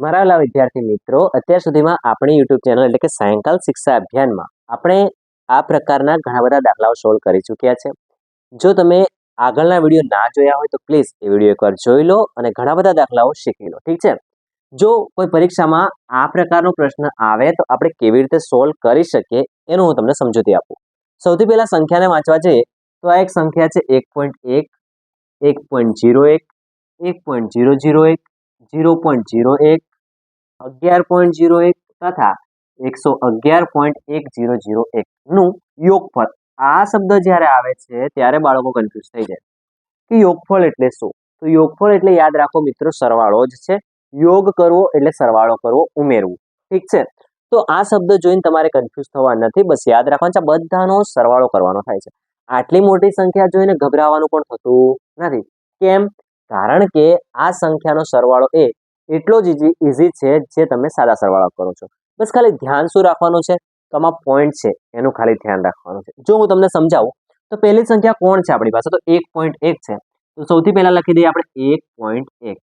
મારા વિદ્યાર્થી મિત્રો, અત્યાર સુધીમાં આપણી યુટ્યુબ ચેનલ એટલે કે સાયંકાલ શિક્ષા અભિયાનમાં આપણે આ પ્રકારના ઘણા બધા દાખલાઓ સોલ્વ કરી ચૂક્યા છે. જો તમે આગળના વીડિયો ના જોયા હોય તો પ્લીઝ એ વીડિયો એકવાર જોઈ લો અને ઘણા બધા દાખલાઓ શીખી લો, ઠીક છે? જો કોઈ પરીક્ષામાં આ પ્રકારનો પ્રશ્ન આવે તો આપણે કેવી રીતે સોલ્વ કરી શકીએ એનું હું તમને સમજૂતી આપું. સૌથી પહેલાં સંખ્યાને વાંચવા જઈએ તો આ એક સંખ્યા છે એક પોઈન્ટ એક એક પોઈન્ટ જીરો એક એક પોઈન્ટ જીરો જીરો એક જીરો પોઈન્ટ જીરો એક, અગિયાર પોઈન્ટ જીરો એક તથા એકસો અગિયાર પોઈન્ટ એક જીરો જીરો એકનું યોગફળ. આ શબ્દ જ્યારે આવે છે, ત્યારે બાળકો કન્ફ્યુઝ થઈ જાય. કે યોગફળ એટલે શું? તો યોગફળ એટલે યાદ રાખો મિત્રો, સરવાળો જ છે. યોગ કરવો એટલે સરવાળો કરવો, ઉમેરવું. ઠીક છે? તો આ શબ્દ જોઈને તમારે કન્ફ્યુઝ થવા નથી, બસ યાદ રાખવાનું છે બધાનો સરવાળો કરવાનો થાય છે. આટલી મોટી સંખ્યા જોઈને ગભરાવાનું પણ થતું નથી. કેમ? કારણ કે આ સંખ્યાનો સરવાળો એ એટલો જ ઇઝી છે જે તમે સાદા સરવાળો કરો છો. બસ ખાલી ધ્યાન શું રાખવાનું છે? તો આમાં પોઈન્ટ છે, એનું ખાલી ધ્યાન રાખવાનું છે. જો હું તમને સમજાવું, તો પહેલી સંખ્યા કોણ છે આપણી પાસે? તો એક પોઈન્ટ એક છે. તો સૌથી પહેલા લખી દઈએ આપણે એક પોઈન્ટ એક.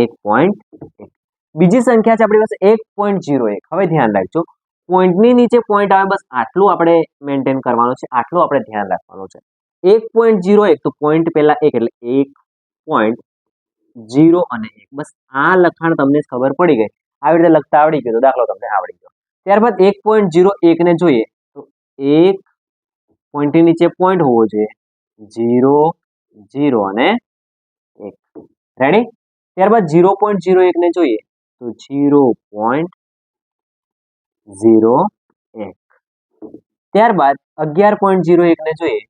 એક પોઈન્ટ એક. બીજી સંખ્યા છે આપણી પાસે એક પોઈન્ટ જીરો એક. હવે ધ્યાન રાખજો. પોઈન્ટની નીચે પોઈન્ટ આવે, બસ આટલું આપણે મેન્ટેન કરવાનું છે, આટલું આપણે ધ્યાન રાખવાનું છે. એક પોઈન્ટ જીરો એક તો પોઈન્ટ પહેલા એક એટલે એક પોઈન્ટ જીરો અને એક. બસ આ લખાણ તમને ખબર પડી ગઈ. આવી રીતે લખતા આવડી ગયું તો દાખલો તમને આવડી ગયો. ત્યારબાદ એક પોઈન્ટ જીરો એકને જોઈએ તો એક પોઈન્ટની નીચે પોઈન્ટ હોવો જોઈએ. જીરો જીરો અને એક. રેડી ત્યારબાદ જીરો પોઈન્ટ જીરો એકને જોઈએ તો જીરો પોઈન્ટ ઝીરો એક. ત્યારબાદ અગિયાર પોઈન્ટ ઝીરો એકને જોઈએ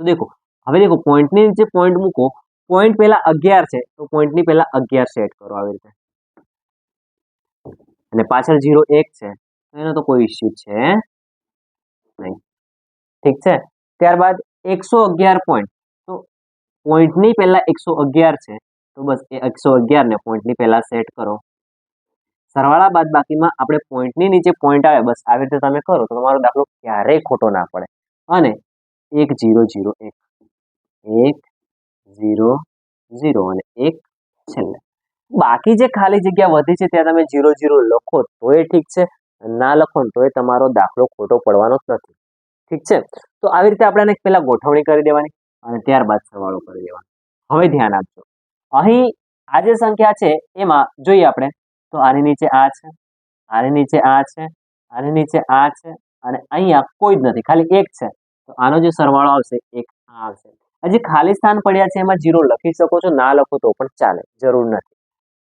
તો દેખો, હવે દેખો પોઈન્ટની નીચે પોઈન્ટ મૂકો પોઈન્ટ પહેલા અગિયાર છે, તો પોઈન્ટની પહેલા અગિયાર સેટ કરો આવી રીતે. અને પાછળ ઝીરો એક છે એનો તો કોઈ ઇસ્યુ છે નહીં. ઠીક છે? ત્યારબાદ એકસો અગિયાર પોઈન્ટ તો પોઈન્ટની પહેલા એકસો અગિયાર છે, તો બસ એ એકસો અગિયારને પોઈન્ટની પહેલા સેટ કરો. સરવાળા બાદ બાકીમાં આપણે પોઈન્ટની નીચે પોઈન્ટ આવે, બસ આવી રીતે તમે કરો, તો તમારો દાખલો ક્યારેય ખોટો ના પડે. અને એક જીરો જીરો એક. એક ઝીરો ઝીરો અને એક છેલ્લે. બાકી જે ખાલી જગ્યા વધી છે ત્યાં તમે જીરો જીરો લખો તોય ઠીક છે ના લખો તો તોય તમારો દાખલો ખોટો પડવાનો જ નથી. ઠીક છે? તો આવી રીતે આપણે પહેલાં ગોઠવણી કરી દેવાની અને ત્યારબાદ સરવાળો કરી દેવાનો. હવે ધ્યાન આપજો. અહીં આ જે સંખ્યા છે એમાં જોઈએ આપણે, તો આની નીચે આ છે, આની નીચે આ છે, આની નીચે આ છે, અને અહીંયા કોઈ જ નથી, ખાલી એક છે. તો આનો જે સરવાળો આવશે, એક આ આવશે. હજી ખાલી સ્થાન પડ્યા છે, એમાં જીરો લખી શકો છો, ના લખો તો પણ ચાલે, જરૂર નથી.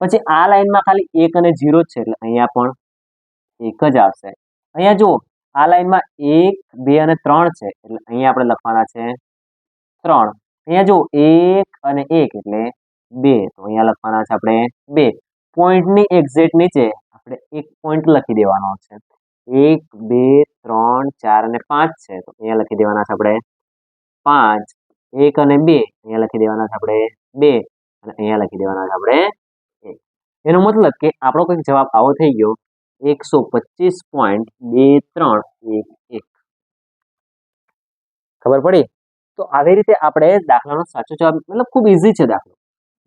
પછી આ લાઈનમાં ખાલી એક અને જીરો છે, એટલે અહીંયા પણ એક જ આવશે. અહીંયા જુઓ, આ લાઈનમાં એક, બે અને ત્રણ છે, એટલે અહીંયા આપણે લખવાના છે ત્રણ. અહીંયા જુઓ, એક અને એક, એટલે બે. તો અહીંયા લખવાના છે આપણે બે. પોઈન્ટની એક્ઝેક્ટ નીચે આપણે એક પોઈન્ટ લખી દેવાનો છે. એક, બે, ત્રણ ચાર અને પાંચ છે, તો અહીંયા લખી દેવાના છે આપણે પાંચ, એક અને બે, અહીંયા લખી દેવાના છે આપણે બે, અને અહીંયા લખી દેવાના છે આપણે એક. એનો મતલબ કે આપણો કંઈક જવાબ આવો થઈ ગયો, એકસો પચીસ પોઈન્ટ બે ત્રણ એક એક. ખબર પડી? તો આવી રીતે આપણે દાખલાનો સાચો જવાબ, મતલબ ખૂબ ઇઝી છે દાખલો.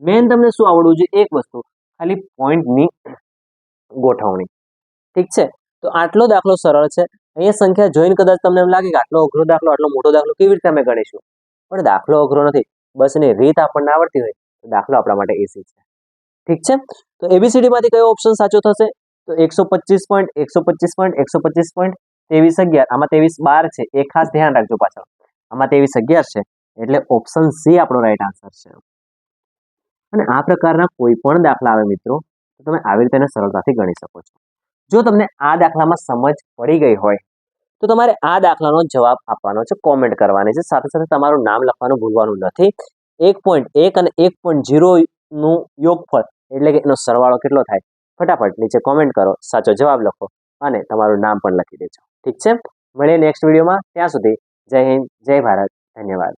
મેન તમને શું આવડવું જોઈએ? એક વસ્તુ, ખાલી પોઈન્ટની ગોઠવણી. ઠીક છે? તો આટલો દાખલો સરળ છે. અહીંયા સંખ્યા જોઈને કદાચ તમને એમ લાગે કે આટલો અઘરો દાખલો, આટલો મોટો દાખલો કેવી રીતે અમે ગણીશું? પણ દાખલો અઘરો નથી. બસ એની રીત આપણને આવડતી હોય, તો દાખલો આપણા માટે એસી છે. ઠીક છે? તો એબીસીડીમાંથી કયો ઓપ્શન સાચો થશે? તો એકસો પચીસ પોઈન્ટ એકસો પચીસ પોઈન્ટ એકસો પચીસ પોઈન્ટ ત્રેવીસ અગિયાર. આમાં ત્રેવીસ બાર છે. એ ખાસ ધ્યાન રાખજો પાછળ. આમાં ત્રેવીસ અગિયાર છે. એટલે ઓપ્શન સી આપણો રાઈટ આન્સર છે. અને આ પ્રકારના કોઈ પણ દાખલા આવે મિત્રો, તો તમે આવી રીતે સરળતાથી ગણી શકો છો. જો તમને આ દાખલામાં સમજ પડી ગઈ હોય તો તમારે આ દાખલાનો જવાબ આપવાનો છે કોમેન્ટ કરવાની છે. સાથે સાથે તમારું નામ લખવાનું ભૂલવાનું નથી. એક પોઈન્ટ એક અને એક પોઈન્ટ ઝીરોનું યોગફળ એટલે કે એનો સરવાળો કેટલો થાય? ફટાફટ નીચે કોમેન્ટ કરો, સાચો જવાબ લખો અને તમારું નામ પણ લખી દેજો. ઠીક છે? મળીએ નેક્સ્ટ વિડીયોમાં ત્યાં સુધી જય હિન્દ, જય ભારત. ધન્યવાદ.